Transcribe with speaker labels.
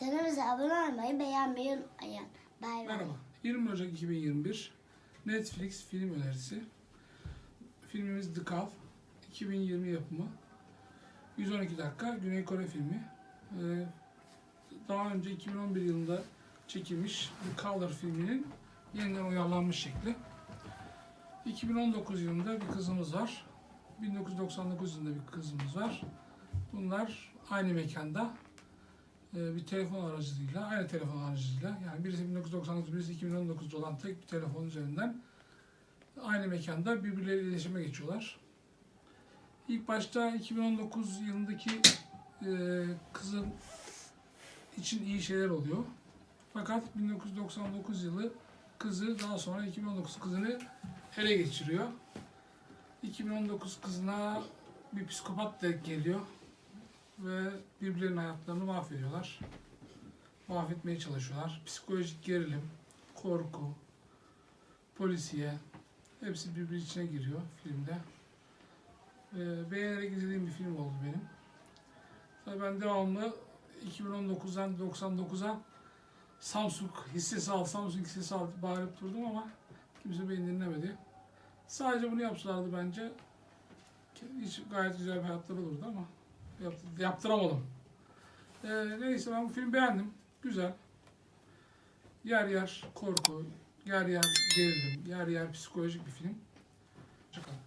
Speaker 1: Kanalımıza abone olmayı, beğenmeyi unutmayın. Bay bay.
Speaker 2: Merhaba. 20 Ocak 2021 Netflix film önerisi. Filmimiz The Call. 2020 yapımı. 112 dakika Güney Kore filmi. Ee, daha önce 2011 yılında çekilmiş The Color filminin yeniden uyarlanmış şekli. 2019 yılında bir kızımız var. 1999 yılında bir kızımız var. Bunlar aynı mekanda bir telefon aracılığıyla, aynı telefon aracılığıyla yani birisi 1999, birisi 2019'da olan tek bir telefon üzerinden aynı mekanda birbirleriyle iletişime geçiyorlar. İlk başta 2019 yılındaki e, kızın için iyi şeyler oluyor. Fakat 1999 yılı kızı daha sonra 2019 kızını ele geçiriyor. 2019 kızına bir psikopat denk geliyor ve birbirlerinin hayatlarını mahvediyorlar. Mahvetmeye çalışıyorlar. Psikolojik gerilim, korku, polisiye hepsi birbiri içine giriyor filmde. Ee, beğenerek izlediğim bir film oldu benim. Tabii ben devamlı 2019'dan 99'a Samsung hissesi al, Samsung hissesi al bağırıp durdum ama kimse beni dinlemedi. Sadece bunu yapsalardı bence hiç gayet güzel bir hayatları olurdu ama Yap- yaptıramadım. Ee, neyse ben bu filmi beğendim. Güzel. Yer yer korku, yer yer gerilim, yer yer psikolojik bir film. Hoşçakalın.